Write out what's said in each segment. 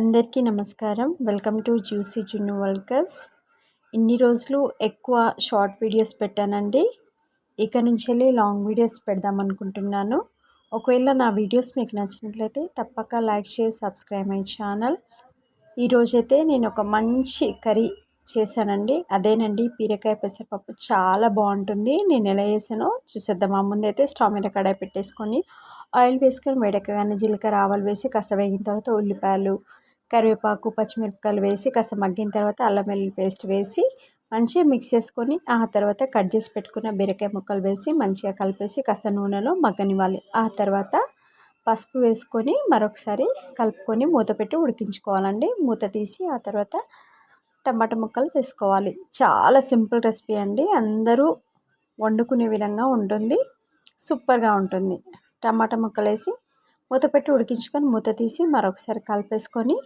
అందరికీ నమస్కారం. Welcome to juicy జున్ను వల్కర్స్. ఇన్ని రోజులు ఎక్కువ షార్ట్ వీడియోస్ పెట్టానండి. ఇక నుంచి వెళ్ళి లాంగ్ వీడియోస్ పెడదాం అనుకుంటున్నాను. ఒకవేళ నా వీడియోస్ మీకు నచ్చినట్లయితే తప్పక లైక్ చేసి సబ్స్క్రైబ్ అయ్యే ఛానల్. ఈరోజైతే నేను ఒక మంచి కర్రీ చేశానండి. అదేనండి బీరకాయ పెసరపప్పు. చాలా బాగుంటుంది. నేను ఎలా చేసానో చూసేద్దాం ఆ ముందు స్టవ్ మీద కడాయి పెట్టేసుకొని ఆయిల్ వేసుకొని వేడెక్కగానే జీలకర్ర ఆవాలు వేసి కాస్త వేగిన తర్వాత ఉల్లిపాయలు కరివేపాకు పచ్చిమిరపకాయలు వేసి కాస్త మగ్గిన తర్వాత అల్లం వెల్లుల్లి పేస్ట్ వేసి మంచిగా మిక్స్ చేసుకొని ఆ తర్వాత కట్ చేసి పెట్టుకున్న బీరకాయ ముక్కలు వేసి మంచిగా కలిపేసి కాస్త నూనెలో మగ్గనివ్వాలి. ఆ తర్వాత పసుపు వేసుకొని మరొకసారి కలుపుకొని మూత పెట్టి ఉడికించుకోవాలండి. మూత తీసి ఆ తర్వాత టమాటా ముక్కలు వేసుకోవాలి. చాలా సింపుల్ రెసిపీ అండి. అందరూ వండుకునే విధంగా ఉంటుంది. సూపర్గా ఉంటుంది. టమాటా ముక్కలు వేసి మూత పెట్టి ఉడికించుకొని మూత తీసి మరొకసారి కలిపేసుకొని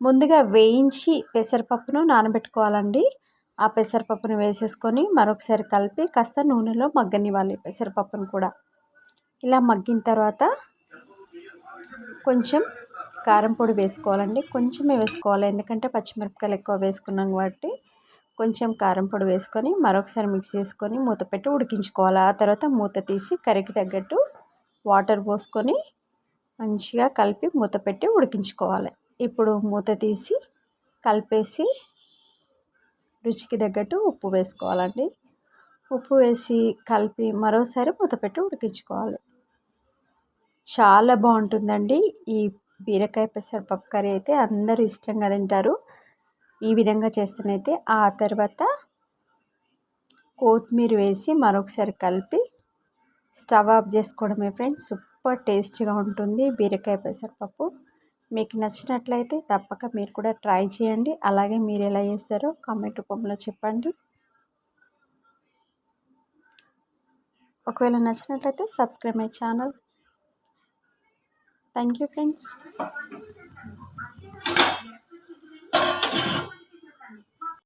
ముందుగా వేయించి పెసరపప్పును నానబెట్టుకోవాలండి. ఆ పెసరపప్పును వేసేసుకొని మరొకసారి కలిపి కాస్త నూనెలో మగ్గనివ్వాలి పెసరపప్పును కూడా. ఇలా మగ్గిన తర్వాత కొంచెం కారం పొడి వేసుకోవాలండి. కొంచెమే వేసుకోవాలి. ఎందుకంటే పచ్చిమిరపకాయలు ఎక్కువ వేసుకున్నాం కాబట్టి కొంచెం కారం పొడి వేసుకొని మరొకసారి మిక్స్ చేసుకొని మూత పెట్టి ఉడికించుకోవాలి. ఆ తర్వాత మూత తీసి కర్రీకి తగ్గట్టు వాటర్ పోసుకొని మంచిగా కలిపి మూత పెట్టి ఉడికించుకోవాలి. ఇప్పుడు మూత తీసి కలిపేసి రుచికి తగ్గట్టు ఉప్పు వేసుకోవాలండి. ఉప్పు వేసి కలిపి మరోసారి మూత పెట్టి ఉడికించుకోవాలి. చాలా బాగుంటుందండి. ఈ బీరకాయ పెసరపప్పు కర్రీ అయితే అందరూ ఇష్టంగా తింటారు. ఈ విధంగా చేస్తేనైతే ఆ తర్వాత కొత్తిమీర వేసి మరొకసారి కలిపి స్టవ్ ఆఫ్ చేసుకోవడమే ఫ్రెండ్స్. సూపర్ టేస్టీగా ఉంటుంది బీరకాయ పెసరపప్పు. మీకు నచ్చినట్లయితే తప్పక మీరు కూడా ట్రై చేయండి. అలాగే మీరు ఎలా చేస్తారో కామెంట్ రూపంలో చెప్పండి. ఒకవేళ నచ్చినట్లయితే subscribe my channel. Thank you friends.